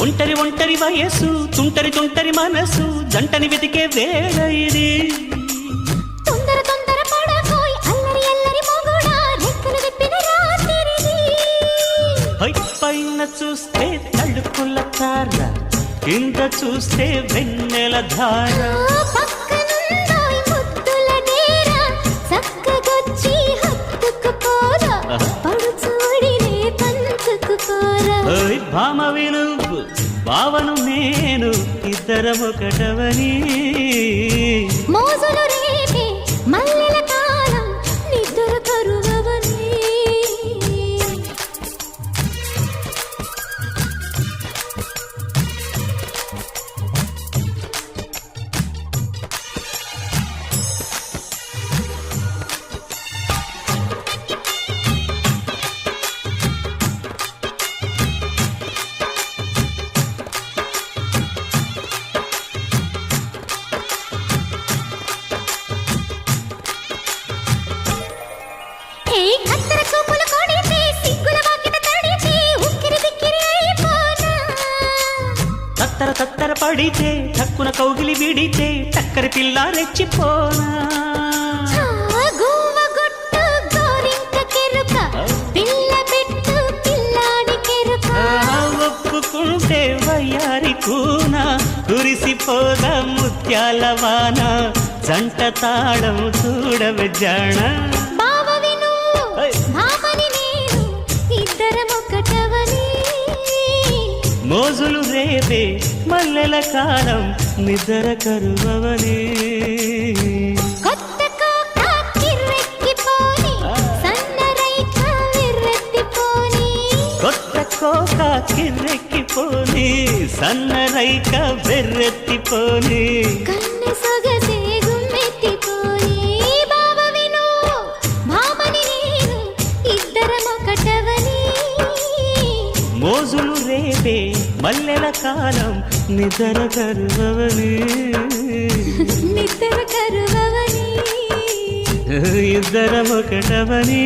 ఒంటరి ఒంటరి వయస్సు తుంటరి తుంటరి మనసు జంటని వెతికే వేళ ఇది. పైన చూస్తే తడుపుల తార కింద చూస్తే వెన్నెల ధార. ఆ పంచుకుపోరా ఓయ్ భామ వినువ్వు భావను నేను ఇద్దరం ఒకటవని పడితే తక్కున కౌగిలి విడితే టక్కరి పిల్ల రెచ్చిపోనా? ఒప్పుకుంటే వయ్యారి కూన? కురిసిపోద ముత్యాల వాన? జంట తాళం చూడవే జాణ మోజులు రేపే మల్లెల కాలం నిద్ర కరువవని కొత్త కోక కిర్రెక్కిపోని సన్నరైక విర్రెత్తిపోని. కొత్త కోక కిర్రెక్కిపోని సన్నరైక బెర్రెత్తిపోని కన్నె సొగసే గుమ్మెత్తిపోని. బావ విను భామని నేను ఇద్దరం ఒకటవని మోజులు రేపే మల్లెల కాలం నిద్ర కరువవని. నిద్ర కరువవని. ఇద్దరం ఒకటవని.